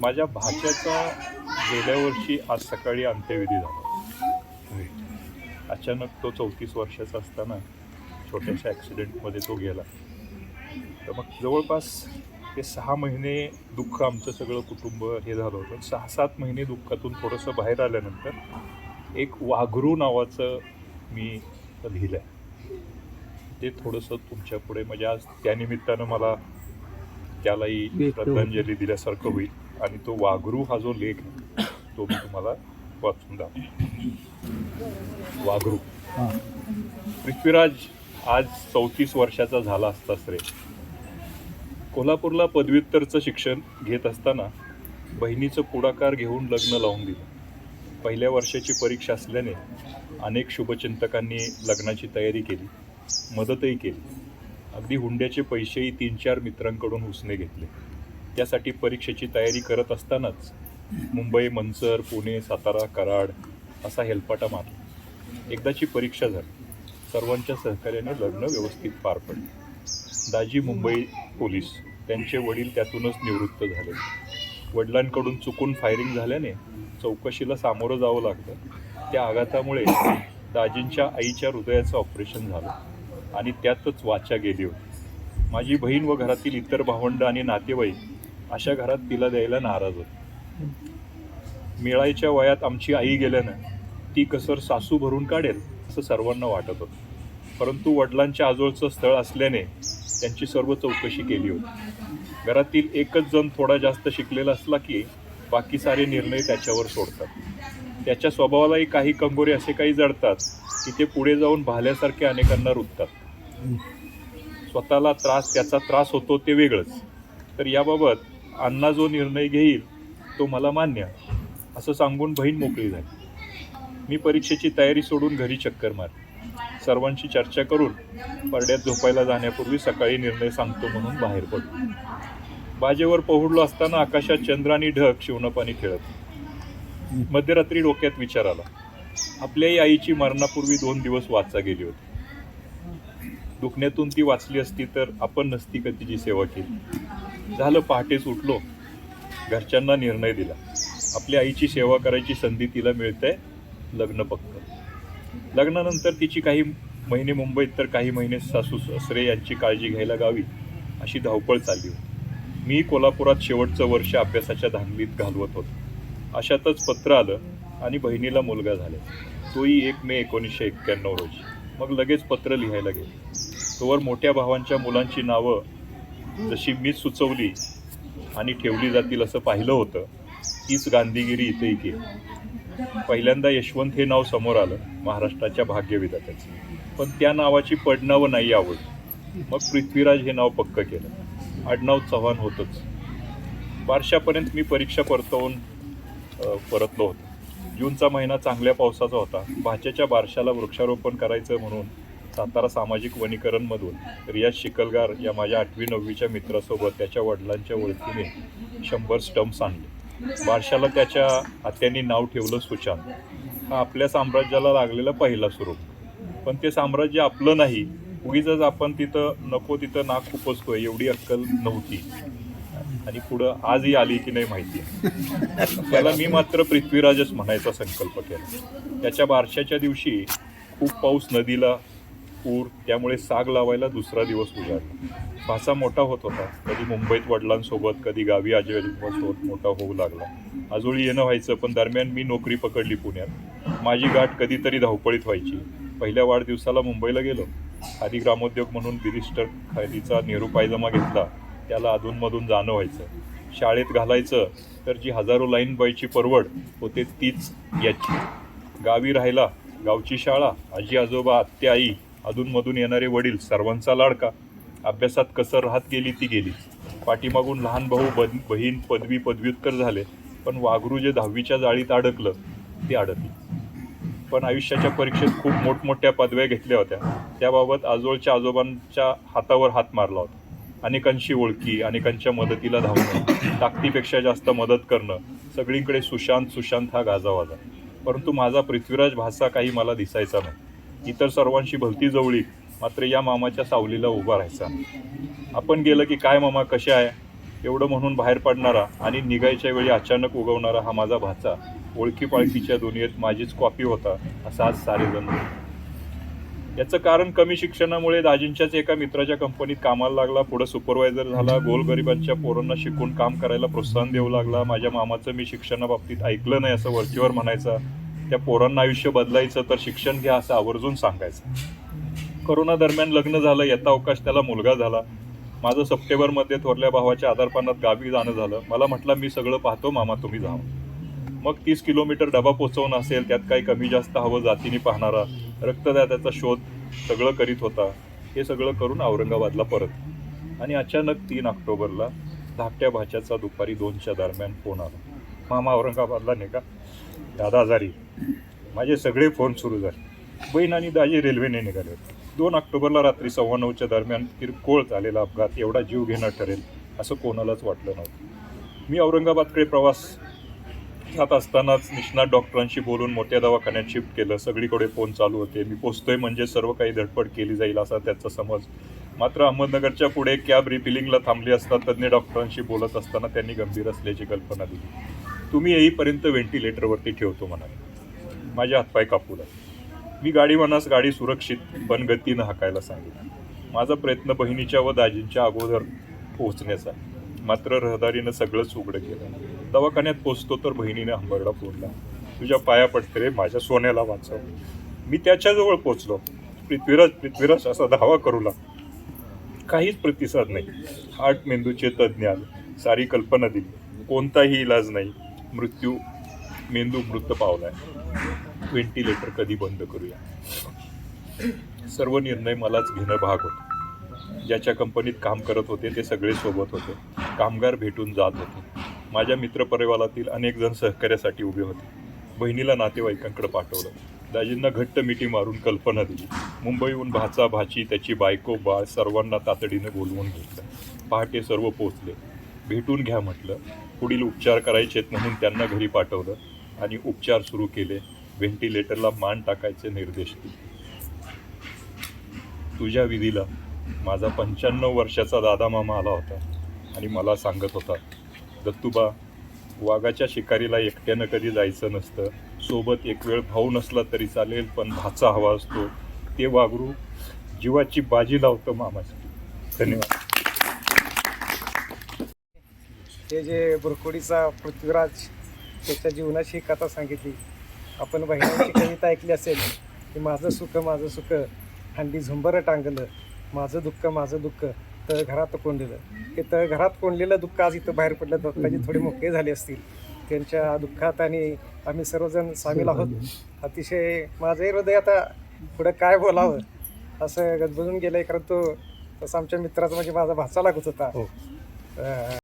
माझ्या भाच्याचा गेल्या वर्षी आज सकाळी अंत्यविधी झाला. अचानक तो चौतीस वर्षाचा असताना छोट्याशा ॲक्सिडेंटमध्ये तो गेला. तर मग जवळपास ते सहा महिने दुःख आमचं सगळं कुटुंब हे झालं होतं. सहा सात महिने दुःखातून थोडंसं बाहेर आल्यानंतर एक वाघरू नावाचं मी लिहिलं आहे ते थोडंसं तुमच्यापुढे म्हणजे आज त्यानिमित्तानं मला त्यालाही. श्रद्धांजली दिल्यासारखं होईल. आणि तो वाघरू हा जो लेख आहे तो मी तुम्हाला वाचून दाखवतो. वाघरू. पृथ्वीराज आज चौतीस वर्षाचा झाला असताच रे कोल्हापूरला पदव्युत्तरचं शिक्षण घेत असताना बहिणीचं पुढाकार घेऊन लग्न लावून दिलं. पहिल्या वर्षाची परीक्षा असल्याने अनेक शुभचिंतकांनी लग्नाची तयारी केली मदतही केली. अगदी हुंड्याचे पैसेही तीन चार मित्रांकडून उसने घेतले. त्यासाठी परीक्षेची तयारी करत असतानाच मुंबई मनसर पुणे सातारा कराड असा हेलपाटा मारला. एकदाची परीक्षा झाली. सर्वांच्या सहकार्याने लग्न व्यवस्थित पार पडले. दाजी मुंबई पोलीस त्यांचे वडील त्यातूनच निवृत्त झाले. वडिलांकडून चुकून फायरिंग झाल्याने चौकशीला सामोरं जावं लागलं. त्या आघातामुळे दाजींच्या आईच्या हृदयाचं ऑपरेशन झालं. आणि त्यातच वाचा गेली होती. माझी बहीण व घरातील इतर भावंड आणि नातेवाईक अशा घरात तिला द्यायला नाराज होते. मिळायच्या वयात आमची आई गेल्यानं ती कसर सासू भरून काढेल असं सर्वांना वाटत होतं. परंतु वडिलांच्या आजोळचं स्थळ असल्याने त्यांची सर्व चौकशी केली होती. घरातील एकच जण थोडा जास्त शिकलेला असला की बाकी सारे निर्णय त्याच्यावर सोडतात. त्याच्या स्वभावालाही काही कंगोरे असे काही जडतात की ते पुढे जाऊन भाल्यासारखे अनेकांना रुततात. स्वतःला त्रास त्याचा त्रास होतो ते वेगळंच. तर याबाबत अण्णा जो निर्णय घेईल तो मला मान्य असं सांगून बहीण मोकळी झाली. मी परीक्षेची तयारी सोडून घरी चक्कर मारली. सर्वांशी चर्चा करून परड्यात झोपायला जाण्यापूर्वी सकाळी निर्णय सांगतो म्हणून बाहेर पडलो. बाजेवर पोहडलो असताना आकाशात चंद्र आणि ढग शिवणपाणी खेळत मध्यरात्री डोक्यात विचार आला. आपल्याही आईची मरणापूर्वी दोन दिवस वाचा गेली होती. दुखण्यातून ती वाचली असती तर आपण नसती का तिची सेवा केली? झालं पहाटेच उठलो. घरच्यांना निर्णय दिला. आपल्या आईची सेवा करायची संधी तिला मिळते लग्न पक्क. लग्नानंतर तिची काही महिने मुंबईत तर काही महिने सासू सासरे यांची काळजी घ्यायला गावी अशी धावपळ चालली होती. मी कोल्हापुरात शेवटचं वर्ष अभ्यासाच्या धांगलीत घालवत होतो. अशातच पत्र आलं आणि बहिणीला मुलगा झाला. तोही एक मे एकोणीसशे एक्क्याण्णव रोजी. मग लगेच पत्र लिहायला गेले. तोवर मोठ्या भावांच्या मुलांची नावं जशी मीच सुचवली आणि ठेवली जातील असं पाहिलं होतं तीच गांधीगिरी इथेही केली पहिल्यांदा यशवंत हे नाव समोर आलं महाराष्ट्राच्या भाग्यविधात्याचं. पण त्या नावाची पडनावं नाही आवडली मग पृथ्वीराज हे नाव पक्क केलं. आडनाव चव्हाण होतंच. बारशापर्यंत मी परीक्षा परतवून परतलो होतो. जूनचा महिना चांगल्या पावसाचा होता. भाच्याच्या बारशाला वृक्षारोपण करायचं म्हणून सातारा सामाजिक वनीकरणमधून रियाज शिकलगार या माझ्या आठवी नववीच्या मित्रासोबत त्याच्या वडिलांच्या ओळखीने शंभर स्टम्प्स आणले. बारशाला त्याच्या आत्यांनी नाव ठेवलं सुशांत. हा आपल्या साम्राज्याला लागलेला पहिला स्वरूप. पण ते साम्राज्य आपलं नाही. उगीच आपण तिथं नको तिथं नाक खुपसतोय एवढी अक्कल नव्हती. आणि पुढं आजही आली की नाही माहिती. त्याला मी मात्र पृथ्वीराजच म्हणायचा संकल्प केला. त्याच्या बारशाच्या दिवशी खूप पाऊस नदीला पूर त्यामुळे साग लावायला दुसरा दिवस उजाडला भासा मोठा होत होता. कधी मुंबईत वडिलांसोबत कधी गावी आजीबाजूसोबत मोठा होऊ लागला. आजोळी येणं व्हायचं पण दरम्यान मी नोकरी पकडली पुण्यात. माझी गाठ कधीतरी धावपळीत व्हायची. पहिल्या वाढदिवसाला मुंबईला गेलो. खादी ग्रामोद्योग म्हणून बिरिस्टर खादीचा नेहरू पायजमा घेतला. त्याला अधूनमधून जाणं व्हायचं. शाळेत घालायचं तर जी हजारो लाईन बायची परवड होते तीच याची. गावी राहिला गावची शाळा आजी आजोबा आत्या आई अधूनमधून येणारे वडील सर्वांचा लाडका. अभ्यासात कसं राहत गेली ती गेली. पाठीमागून लहान भाऊ बन बहीण पदवी पदव्युत्तर झाले. पण वाघरू जे दहावीच्या जाळीत अडकलं ते अडकलं. पण आयुष्याच्या परीक्षेत खूप मोठमोठ्या पदव्या घेतल्या होत्या. त्याबाबत आजोळच्या आजोबांच्या हातावर हात मारला होता. अनेकांशी ओळखी अनेकांच्या मदतीला धावणं ताकदीपेक्षा जास्त मदत करणं सगळीकडे सुशांत सुशांत हा गाजावाजा. परंतु माझा पृथ्वीराज भासा काही मला दिसायचा नाही. इतर सर्वांशी भलती जवळी मात्र या मामाच्या सावलीला उभा राहायचा. आपण गेलं की काय मामा कसे आहे? एवढं म्हणून बाहेर पडणारा आणि निघायच्या वेळी अचानक उगवणारा हा माझा भाचा ओळखी पाळखीच्या दुनियेत माझीच कॉपी होता असं आज सारेजण याचं कारण कमी शिक्षणामुळे दाजींच्याच एका मित्राच्या कंपनीत कामाला लागला पुढे सुपरवायझर झाला गोलगरिबांच्या पोरांना शिकून काम करायला प्रोत्साहन देऊ लागला माझ्या मामाचं मी शिक्षणाबाबतीत ऐकलं नाही असं वरचीवर म्हणायचा. त्या पोरांना आयुष्य बदलायचं तर शिक्षण घ्या असं आवर्जून सांगायचं. करोना दरम्यान लग्न झालं येता अवकाश त्याला मुलगा झाला. माझं सप्टेंबरमध्ये थोरल्या भावाच्या आधारपानात गावी जाणं झालं. मला म्हटलं मी सगळं पाहतो मामा तुम्ही जा. मग तीस किलोमीटर डबा पोचवून असेल त्यात काही कमी जास्त हवं जातीने पाहणारा रक्तदात्याचा शोध सगळं करीत होता. हे सगळं करून औरंगाबादला परत. आणि अचानक तीन ऑक्टोबरला धाकट्या भाच्याचा दुपारी दोनच्या दरम्यान फोन आला. मामा औरंगाबादला नाही का दादा आजारी माझे सगळे फोन सुरू झाले. बहीण आणि दाजी रेल्वेने निघाले होते. दोन ऑक्टोबरला रात्री सव्वा नऊच्या दरम्यान किरकोळ झालेला अपघात एवढा जीव घेणं ठरेल असं कोणालाच वाटलं नव्हतं. मी औरंगाबादकडे प्रवास जात असतानाच निष्णात डॉक्टरांशी बोलून मोठ्या दवाखान्यात शिफ्ट केलं. सगळीकडे फोन चालू होते. मी पोचतोय म्हणजे सर्व काही धडपड केली जाईल असा त्याचा समज. मात्र अहमदनगरच्या पुढे कॅब रिफिलिंगला थांबली असता तज्ज्ञ डॉक्टरांशी बोलत असताना त्यांनी गंभीर असल्याची कल्पना दिली. तुम्ही येईपर्यंत व्हेंटिलेटरवरती ठेवतो म्हणाले माझ्या हातपाय कापू लागले मी गाडी मनास गाडी सुरक्षित पण गतीनं हाकायला सांगितली माझा प्रयत्न बहिणीच्या व दाजींच्या अगोदर पोहोचण्याचा मात्र रहदारीनं सगळंच उघडं केलं दवाखान्यात पोचतो तर बहिणीने हंबरडा फोडला. तुझ्या पाया पडते रे माझ्या सोन्याला वाचव. मी त्याच्याजवळ पोचलो पृथ्वीराज पृथ्वीराज असा धावा करू लागला. काहीच प्रतिसाद नाही. हार्ट मेंदूचे तज्ज्ञ सारी कल्पना दिली. कोणताही इलाज नाही. मृत्यू मेंदू मृत पावला आहे व्हेंटिलेटर कधी बंद करूया? सर्व निर्णय मलाच घेणं भाग होतं. ज्याच्या कंपनीत काम करत होते ते सगळे सोबत होते. कामगार भेटून जात होते. माझ्या मित्रपरिवारातील अनेक जण सहकार्यासाठी उभे होते. बहिणीला नातेवाईकांकडे पाठवलं. दाजींना घट्ट मिठी मारून कल्पना दिली. मुंबईहून भाचा भाची त्याची बायको बाळ सर्वांना तातडीनं बोलवून घेतलं. पहाटे सर्व पोचले भेटून घ्या म्हटलं. पुढील उपचार करायचेत म्हणून त्यांना घरी पाठवलं आणि उपचार सुरू केले. व्हेंटिलेटरला मान टाकायचे निर्देश दिले. तुझ्या विधीला माझा पंच्याण्णव वर्षाचा दादा मामा आला होता आणि मला सांगत होता दत्तूबा वाघाच्या शिकारीला एकट्यानं कधी जायचं नसतं. सोबत एक वेळ भाऊ नसला तरी चालेल पण भाचा हवा असतो. ते वागरू जीवाची बाजी लावतं मामासाठी. धन्यवाद. हे जे बुरखोडीचा पृथ्वीराज त्याच्या जीवनाची कथा सांगितली. आपण बहिणांची कविता ऐकली असेल की माझं सुख माझं सुख हंडी झुंबर टांगलं माझं दुःख माझं दुःख तळ घरात कोंडलेलं हे तळ घरात कोंडलेलं दुःख आज इथं बाहेर पडलं दत्ताजी थोडे मोठे झाले असतील. त्यांच्या दुःखात आणि आम्ही सर्वजण सामील आहोत. अतिशय माझंही हृदय आता पुढं काय बोलावं असं गजबजून गेलंय कारण तो तसं आमच्या मित्राचा म्हणजे माझा भाचा लागत होता अं,